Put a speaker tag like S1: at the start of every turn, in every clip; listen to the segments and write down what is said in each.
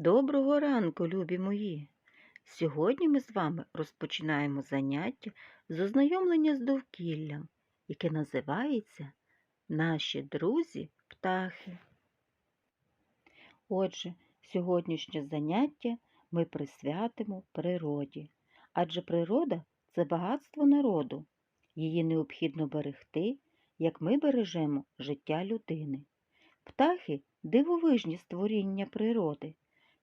S1: Доброго ранку, любі мої! Сьогодні ми з вами розпочинаємо заняття з ознайомлення з довкіллям, яке називається Наші друзі птахи. Отже, сьогоднішнє заняття ми присвятимо природі, адже природа це багатство народу. Її необхідно берегти, як ми бережемо життя людини. Птахи дивовижні створіння природи.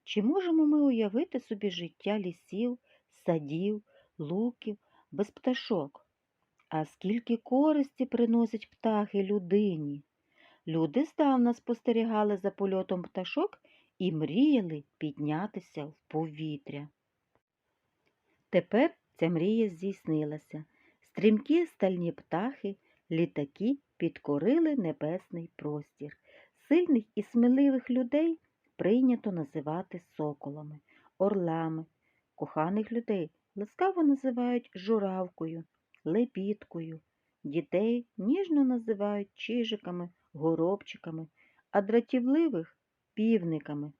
S1: Чи можемо ми уявити собі життя лісів, садів, луків без пташок? А скільки користі приносять птахи людині? Люди здавна спостерігали за польотом пташок і мріяли піднятися в повітря. Тепер ця мрія здійснилася. Стрімкі стальні птахи, літаки підкорили небесний простір. Сильних і сміливих людей прийнято називати соколами, орлами, коханих людей ласкаво називають журавкою, лепіткою, дітей ніжно називають чижиками, горобчиками, а дратівливих півниками.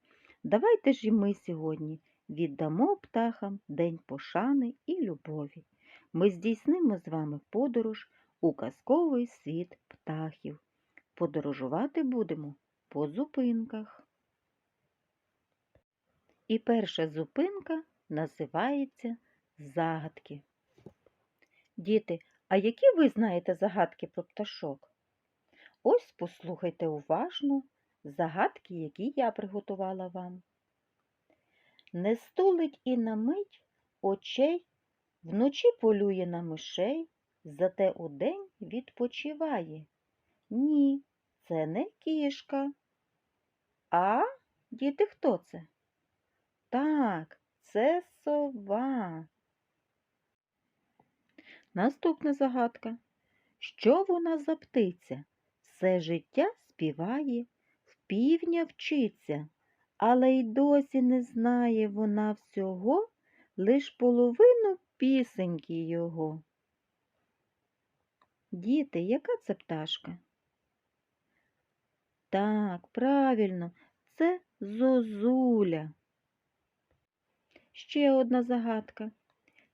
S1: Давайте ж і ми сьогодні віддамо птахам день пошани і любові. Ми здійснимо з вами подорож у казковий світ птахів. Подорожувати будемо по зупинках. І перша зупинка називається загадки. Діти, а які ви знаєте загадки про пташок? Ось послухайте уважно загадки, які я приготувала вам. Не стулить і на мить очей, вночі полює на мишей, зате удень відпочиває. Ні, це не кішка. А, діти, хто це? Так, це сова. Наступна загадка. Що вона за птиця? Все життя співає, в півня вчиться, але й досі не знає вона всього, лиш половину пісеньки його. Діти, яка це пташка? Так, правильно, це зозуля. Ще одна загадка.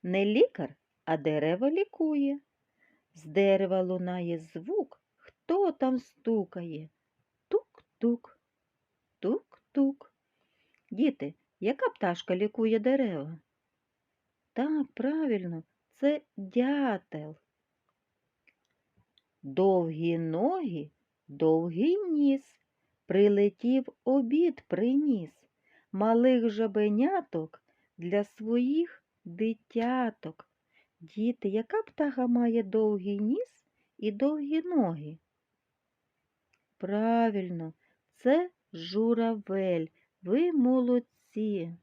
S1: Не лікар, а дерева лікує. З дерева лунає звук, хто там стукає? Тук-тук, тук-тук. Діти, яка пташка лікує дерева? Так, правильно, це дятел. Довгі ноги, довгий ніс, прилетів обід приніс, малих жабеняток для своїх дитяток. Діти, яка птаха має довгий ніс і довгі ноги? Правильно, це журавель. Ви молодці.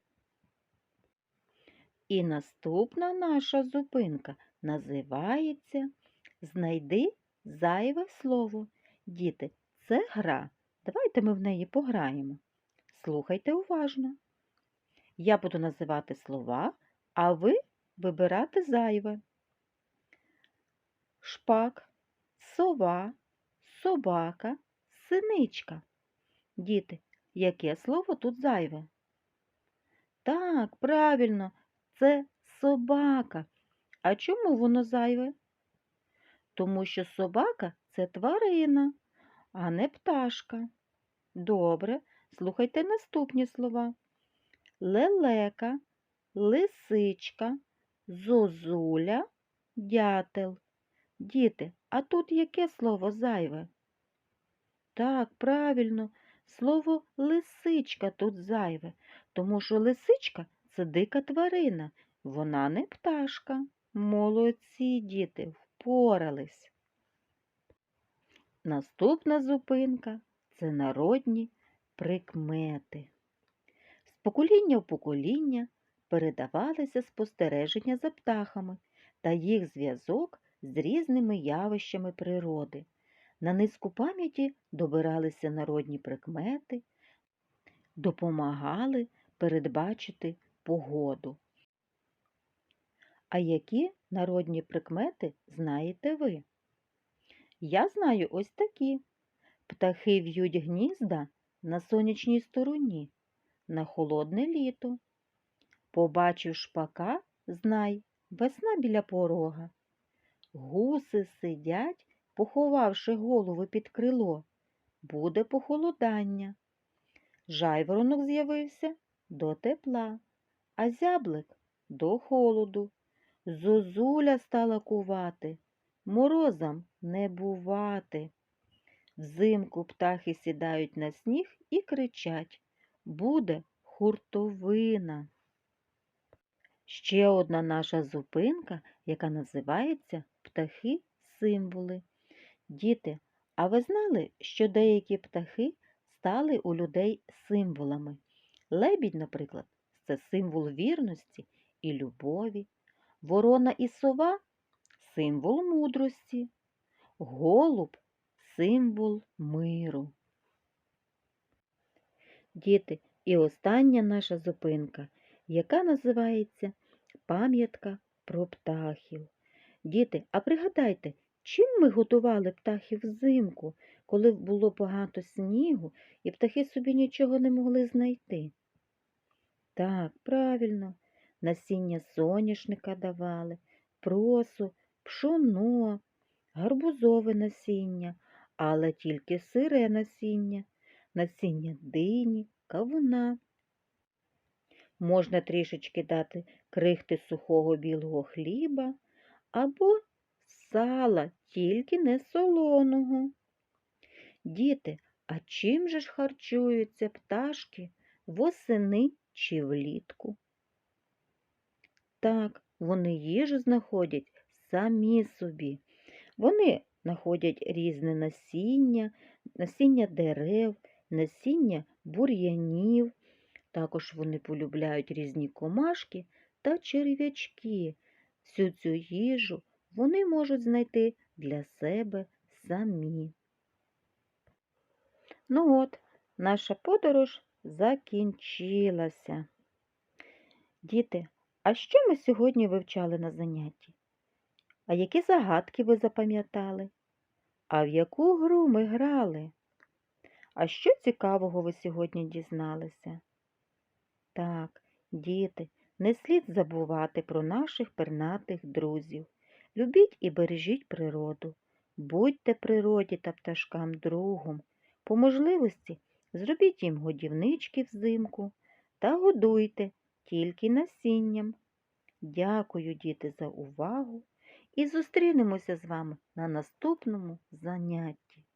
S1: І наступна наша зупинка називається Знайди зайве слово. Діти, це гра. Давайте ми в неї пограємо. Слухайте уважно. Я буду називати слова, а ви вибирати зайве. Шпак, сова, собака, синичка. Діти, яке слово тут зайве? Так, правильно, це собака. А чому воно зайве? Тому що собака це тварина, а не пташка. Добре, слухайте наступні слова. Лелека, лисичка, зозуля, дятел. Діти, а тут яке слово зайве? Так, правильно, слово лисичка тут зайве, тому що лисичка це дика тварина, вона не пташка. Молодці діти, впорались. Наступна зупинка це народні прикмети. Покоління в покоління передавалися спостереження за птахами та їх зв'язок з різними явищами природи. На низку пам'яті добиралися народні прикмети, допомагали передбачити погоду. А які народні прикмети знаєте ви? Я знаю ось такі. Птахи в'ють гнізда на сонячній стороні. На холодне літо. Побачив шпака, знай, весна біля порога. Гуси сидять, поховавши голови під крило. Буде похолодання. Жайворонок з'явився до тепла, а зяблик до холоду. Зозуля стала кувати, морозам не бувати. Взимку птахи сідають на сніг і кричать Буде хуртовина. Ще одна наша зупинка, яка називається Птахи символи. Діти, а ви знали, що деякі птахи стали у людей символами? Лебідь, наприклад, це символ вірності і любові. Ворона і сова символ мудрості. Голуб символ миру. Діти, і остання наша зупинка, яка називається Пам'ятка про птахів. Діти, а пригадайте, чим ми готували птахів взимку, коли було багато снігу і птахи собі нічого не могли знайти? Так, правильно, насіння соняшника давали, просу, пшоно, гарбузове насіння, але тільки сире насіння, насіння дині, кавуна. Можна трішечки дати крихти сухого білого хліба або сала, тільки не солоного. Діти, а чим же ж харчуються пташки восени чи влітку? Так, вони їжу знаходять самі собі. Вони знаходять різне насіння, насіння дерев, насіння бур'янів. Також вони полюбляють різні комашки та черв'ячки. Всю цю їжу вони можуть знайти для себе самі. Ну от, наша подорож закінчилася. Діти, а що ми сьогодні вивчали на занятті? А які загадки ви запам'ятали? А в яку гру ми грали? А що цікавого ви сьогодні дізналися? Так, діти, не слід забувати про наших пернатих друзів. Любіть і бережіть природу. Будьте природі та пташкам другом. По можливості зробіть їм годівнички взимку та годуйте тільки насінням. Дякую, діти, за увагу і зустрінемося з вами на наступному занятті.